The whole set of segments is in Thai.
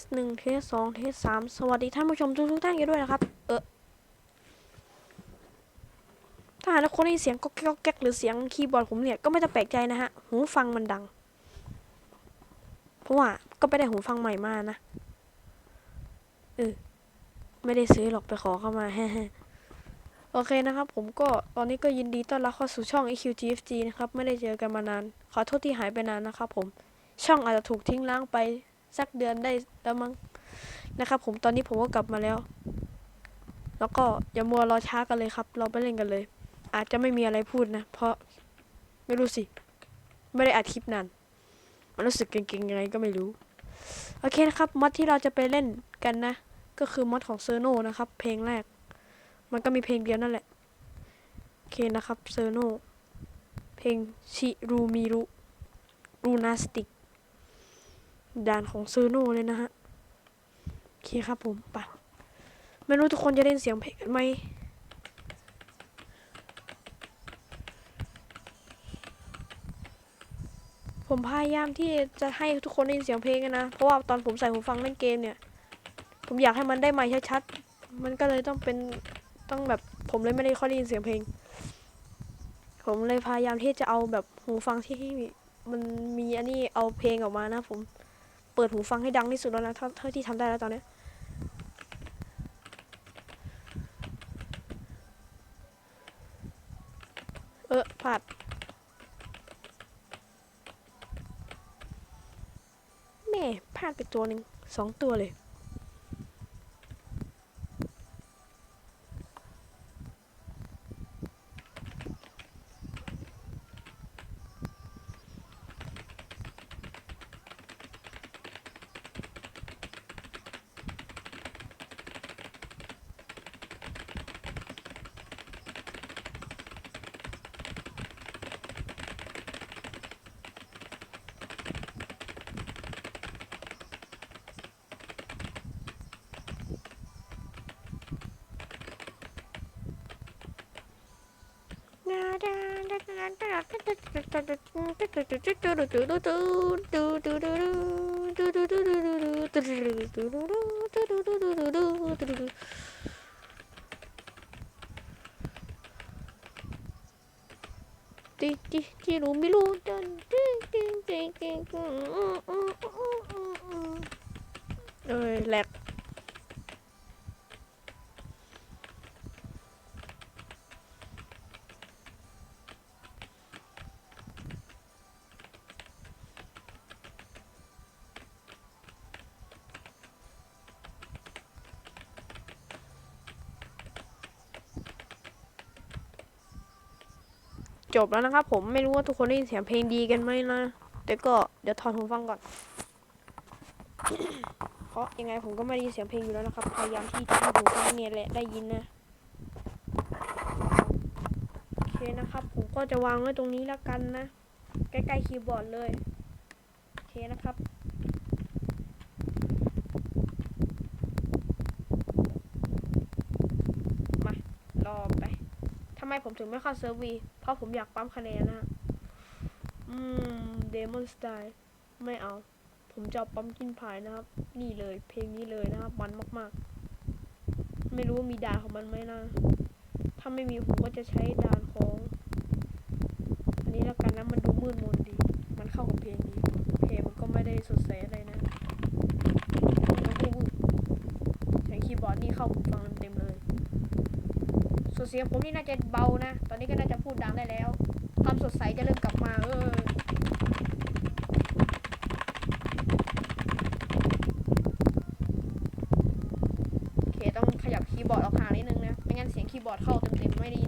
สหนึ่งเทสสองเทสสามสวัสดีท่านผู้ชมทุกทุกท่านกันด้วยนะครับ เออถ้าหากว่าคนได้เสียงก๊อกแก๊กก๊อกแก๊กหรือเสียงคีย์บอร์ดผมเนี่ยก็ไม่ต้องแปลกใจนะฮะ หูฟังมันดัง เพราะว่าก็ไปได้หูฟังใหม่มานะ เออ ไม่ได้ซื้อหรอกไปขอเข้ามา โอเคนะครับ ผมก็ตอนนี้ก็ยินดีต้อนรับเข้าสู่ช่อง EQGFG นะครับ ไม่ได้เจอกันมานาน ขอโทษที่หายไปนานนะครับผม ช่องอาจจะถูกทิ้งล้างไป สักเดือนได้แล้วมั้งนะครับผมตอนนี้ผมก็กลับมาแล้ว แล้วก็อย่ามัวรอช้ากันเลยครับ เราไปเล่นกันเลย อาจจะไม่มีอะไรพูดนะ เพราะไม่รู้สิ ไม่ได้อัดคลิปนานมันรู้สึกเก่งๆยังไงก็ไม่รู้ โอเคนะครับ มอดที่เราจะไปเล่นกันนะ ก็คือมอดของเซอร์โนนะครับ เพลงแรก มันก็มีเพลงเดียวนั่นแหละ โอเคนะครับเซอร์โนเพลงชิรูมิรุรูนาสติก ด่านของซื้อโน่เลยนะฮะโอเคครับผมไปไม่รู้ทุกคนจะได้ยินเสียงเพลงกันไหมผมพยายามที่จะให้ทุกคนได้ยินเสียงเพลงกันนะ เพราะว่าตอนผมใส่หูฟังเล่นเกมเนี่ย ผมอยากให้มันได้ไมค์ชัดๆ มันก็เลยต้องเป็นต้องแบบผมเลยไม่ได้ค่อยได้ยินเสียงเพลง ผมเลยพยายามที่จะเอาแบบหูฟังที่มันมีอันนี้เอาเพลงออกมานะผม เปิดหูฟังให้ดังที่สุดแล้วนะเท่าที่ทำได้แล้วตอนนี้เออพลาดแม่พลาดไปตัวหนึ่งสองตัวเลย ติติติรู้ไม่รู้ติติติติติเอ้ยแหลก จบแล้วนะครับ ผมไม่รู้ว่าทุกคนได้ยินเสียงเพลงดีกันไหมนะ แต่ก็เดี๋ยวถอนหูฟังก่อน เพราะยังไงผมก็ไม่ได้ยินเสียงเพลงอยู่แล้วนะครับ พยายามที่จะให้หูฟังเนี่ยแหละได้ยินนะโอเคนะครับ ผมก็จะวางไว้ตรงนี้แล้วกันนะ ใกล้ๆคีย์บอร์ดเลย โอเคนะครับ มารอไป ทำไมผมถึงไม่เข้าเซิร์ฟวี เพราะผมอยากปั๊มคะแนนนะฮะอืมเดมอนสไตล์ไม่เอา ผมจะปั๊มกินพายนะครับ นี่เลย เพลงนี้เลยนะครับ มันมากๆ ไม่รู้ว่ามีด่านของมันไหมนะ ถ้าไม่มีผมก็จะใช้ด่านของ อันนี้แล้วกันนะ มันดูมืดมนดี มันเข้ากับเพลงดีเพลงมันก็ไม่ได้สดใสอะไรนะมันก็พูดเสียงคีย์บอร์ดนี่เข้าฟังเต็ม ส่วนเสียงผมนี่น่าจะเบานะ ตอนนี้ก็น่าจะพูดดังได้แล้ว ความสดใสจะเริ่มกลับมาเออโอเคต้องขยับคีย์บอร์ดออกห่างนิดนึงนะ ไม่งั้นเสียงคีย์บอร์ดเข้าเต็มๆไม่ได้ยิน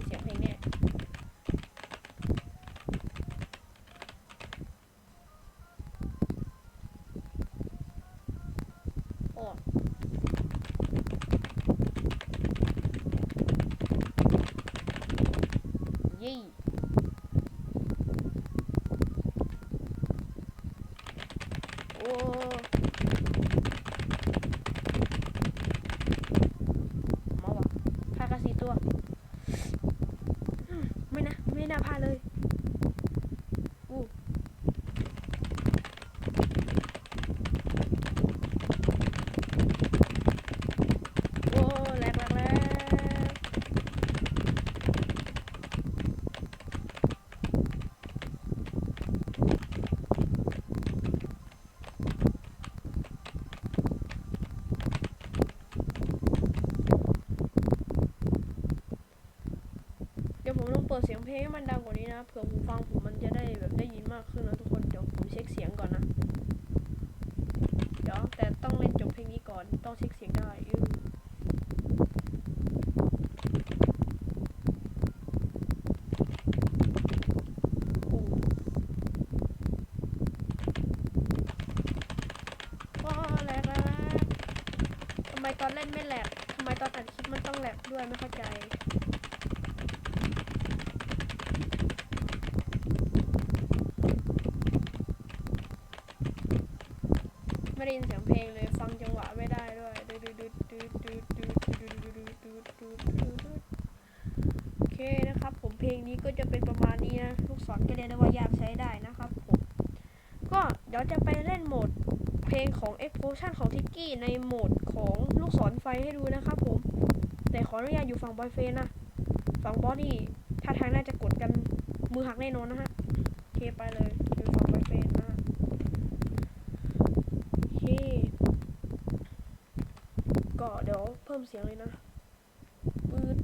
เสียงเพลงให้มันดังกว่านี้นะเผื่อผมฟังผมมันจะได้แบบได้ยินมากขึ้นนะทุกคนเดี๋ยวผมเช็คเสียงก่อนนะเดี๋ยวแต่ต้องเล่นจบเพลงนี้ก่อนต้องเช็คเสียงได้อือทำไมตอนเล่นไม่แหลกทำไมตอนตัดคลิปมันต้องแหลกด้วยไม่เข้าใจ ไม่ได้ยินเสียงเพลงเลยฟังจังหวะไม่ได้ด้วยโอเคนะครับ ผมเพลงนี้ก็จะเป็นประมาณนี้นะลูกศรก็เรียกได้ว่ายากใช้ได้นะครับผมก็เดี๋ยวจะไปเล่นโหมดเพลงของ explosion ของทิกกี้ในโหมดของลูกศรไฟให้ดูนะครับผม แต่ขออนุญาตอยู่ฝั่งบอยเฟนนะฝั่งบอสนี่ท่าทางน่าจะกดกันมือหักแน่นอนนะฮะเคไปเลยอยู่ฝั่งบอยเฟน มเสียงเลยนะปืด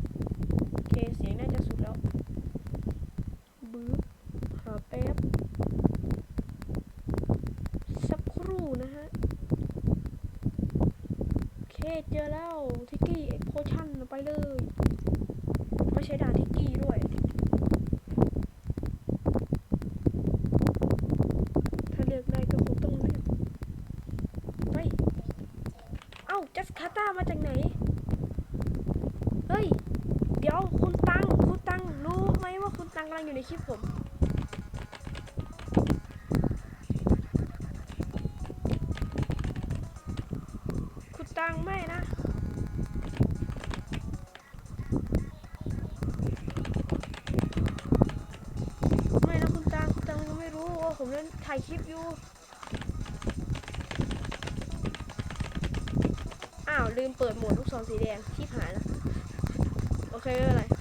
โเคเสียงน่าจะสุดแล้วบึ้บหาแป๊บสักครู่นะฮะเคเจอแล้วทิกกี้เอ็กโพชั่นไปเลย ไม่ใช่ด่านทิกกี้ด้วย ในคลิปผมขุดตังไม่นะผมเล่นถ่ายคลิปอยู่ อ้าว ลืมเปิดหมดลูกศรสีแดงที่หายแล้ว โอเคไม่เป็นไร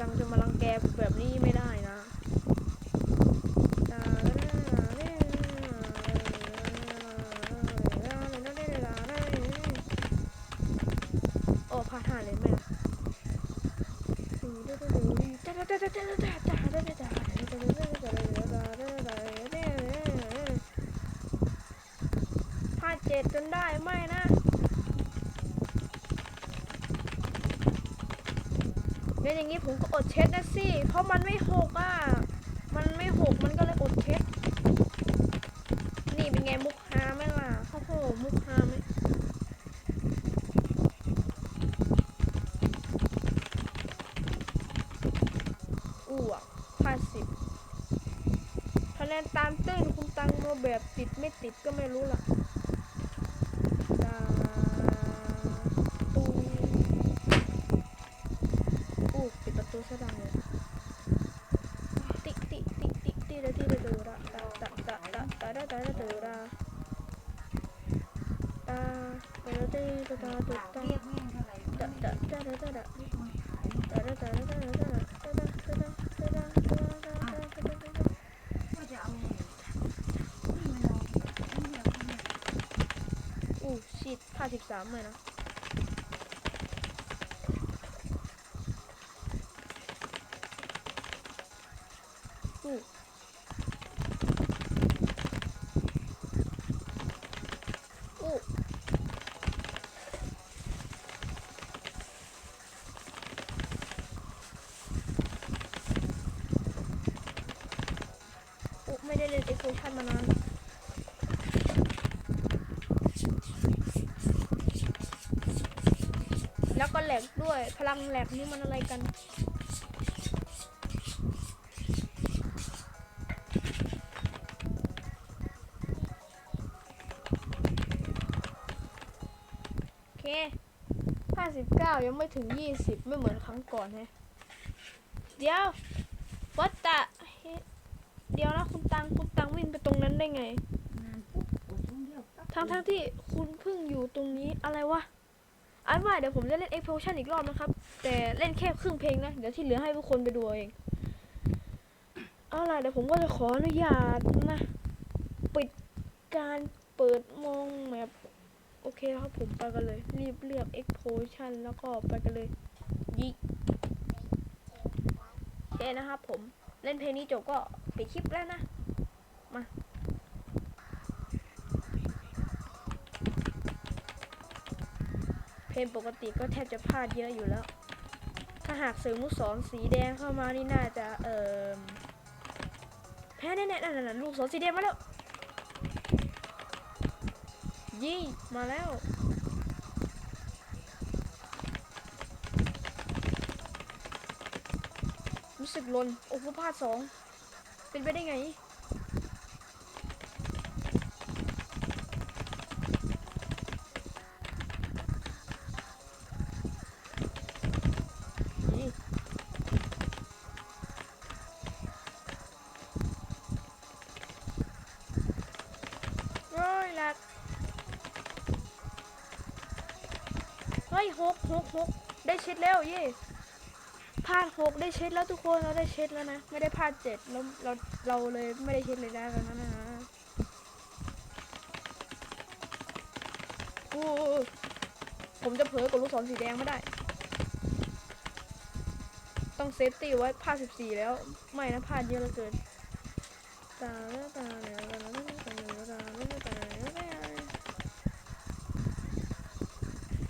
จังจะมาลังแกแบบนี้ไม่ได้นะโอ้พาดหนเลยไหม่พาเจ็ดจนได้ไหมนะ งั้นอย่างนี้ผมก็อดเช็ดนะสิ เพราะมันไม่หกอะ มันไม่หกมันก็เลยอดเช็ด นี่เป็นไงมุกฮาไหมล่ะโอ้โหมุกฮาไหมอ้วกห้าสิบคะแนนตามตื้นคุณตังโมแบบติดไม่ติดก็ไม่รู้ล่ะ ตะตะตะตะตะตะตะตะตะก็จะเอานี่มันลองนี่แบบนี้อู้ชิดห้าสิบสามเลยนะ อู้อู้อู้ ได้เล่นเอ็กโซชันมานานแล้วก็แหลกด้วย พลังแหลกนี่มันอะไรกัน โอเค 59 ยังไม่ถึง 20 ไม่เหมือนครั้งก่อนฮะเดี๋ยว เดียวนะคุณตังคุณตังวิ่งไปตรงนั้นได้ไงงานปุ๊บกดช่องเดียวปั๊บทั้งทั้งที่คุณเพิ่งอยู่ตรงนี้อะไรวะอันว่าเดี๋ยวผมจะเล่น explosion อีกรอบนะครับ แต่เล่นแค่ครึ่งเพลงนะ เดี๋ยวที่เหลือให้ทุกคนไปดูเอาเองเอาล่ะเดี๋ยวผมก็จะขออนุญาตนะปิดการเปิดมองแมปโอเคครับผมไปกันเลย รีบเลือก explosion แล้วก็ไปกันเลยยิโอเคนะครับผมเล่นเพลงนี้จบก็ ปิดคลิปแล้วนะ มาเพลงปกติก็แทบจะพลาดเยอะอยู่แล้ว ถ้าหากเสริมลูกศรสีแดงเข้ามานี่น่าจะเอ่อแพ้แน่ๆนั่นๆๆลูกศรสีแดงมาแล้วยี่มาแล้วรู้สึกลนโอ้โหพลาดสอง เป็นไปได้ไง โอ้ยหลักเฮ้ยหกหกหกได้ช็ดแล้วเย่ พลาดหกได้เช็ดแล้วทุกคนเราได้เช็ดแล้วนะ ไม่ได้พลาดเจ็ดแล้วเราเราเลยไม่ได้เช็ดเลยได้แล้วนะนะอู้ผมจะเผลอกดลูกศรสีแดงไม่ได้ ต้องเซฟตี้ไว้พลาดสิบสี่แล้ว ไม่นะพลาดเยอะเหลือเกินตาตาแล้วตาแล้วตาแล้วตาแล้วตาแล้ว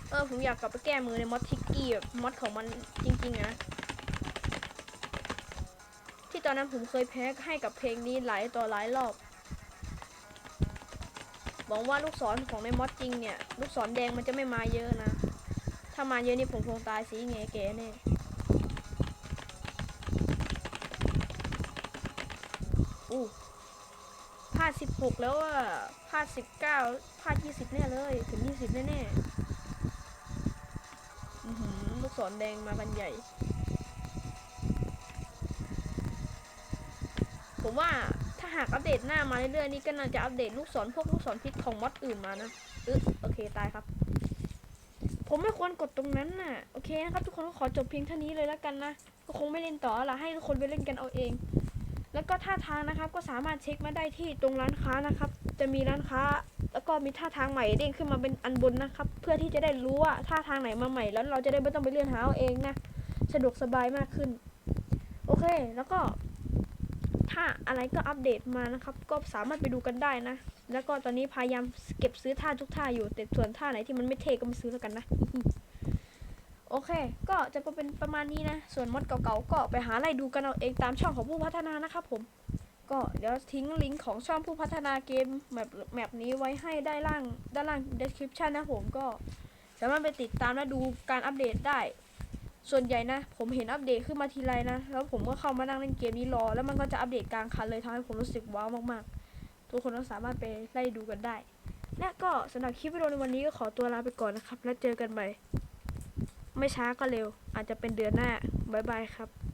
เออผมอยากกลับไปแก้มือในมอสทิกกี้มอสของมันจริงๆนะ ที่ตอนนั้นผมเคยแพ้ให้กับเพลงนี้หลายต่อหลายรอบหวังว่าลูกศรของในมอดจริงเนี่ย ลูกศรแดงมันจะไม่มาเยอะนะ ถ้ามาเยอะนี่ผมคงตายสีเงเก๋แน่อู้พลาดสิบหกแล้วอะพลาดสิบเก้าพลาดยี่สิบแน่เลย ถึงยี่สิบแน่ๆอื้อหือลูกศรแดงมากันใหญ่ ผมว่าถ้าหากอัปเดตหน้ามาเรื่อยๆนี่ก็น่าจะอัปเดตลูกศรพวกลูกศรพิษของมอดอื่นมานะอึ๊โอเคตายครับ ผมไม่ควรกดตรงนั้นน่ะโอเคนะครับทุกคนก็ขอจบเพียงเท่านี้เลยแล้วกันนะก็คงไม่เล่นต่อละให้ทุกคนไปเล่นกันเอาเอง แล้วก็ท่าทางนะครับก็สามารถเช็คมาได้ที่ตรงร้านค้านะครับ จะมีร้านค้า แล้วก็มีท่าทางใหม่เด้งขึ้นมาเป็นอันบนนะครับ เพื่อที่จะได้รู้ว่าท่าทางไหนมาใหม่ แล้วเราจะได้ไม่ต้องไปเลื่อนหาเอาเองนะสะดวกสบายมากขึ้น โอเค แล้วก็ ถ้าอะไรก็อัปเดตมานะครับ ก็สามารถไปดูกันได้นะ แล้วก็ตอนนี้พยายามเก็บซื้อท่าทุกท่าอยู่ แต่ส่วนท่าไหนที่มันไม่เทก็ไมาซื้อแล้วกันนะ โอเค ก็จะเป็นประมาณนี้นะ ส่วนมดเก่าๆก็ไปหาไล่ดูกันเอาเองตามช่องของผู้พัฒนานะครับผม ก็เดี๋ยวทิ้งลิงก์ของช่องผู้พัฒนาเกมแบบแมปนี้ไว้ให้ได้ล่างด้านล่าง description นะผมก็สามารถไปติดตามและดูการอัปเดตได้ ส่วนใหญ่นะ ผมเห็นอัปเดตขึ้นมาทีไรนะ แล้วผมก็เข้ามานั่งเล่นเกมนี้รอ แล้วมันก็จะอัปเดตกลางคันเลยทำให้ผมรู้สึกว้าวมากๆ ทุกคนก็สามารถไปไล่ดูกันได้ และก็สำหรับคลิปวิดีโอในวันนี้ก็ขอตัวลาไปก่อนนะครับ แล้วเจอกันใหม่ ไม่ช้าก็เร็ว อาจจะเป็นเดือนหน้า บ๊ายบายครับ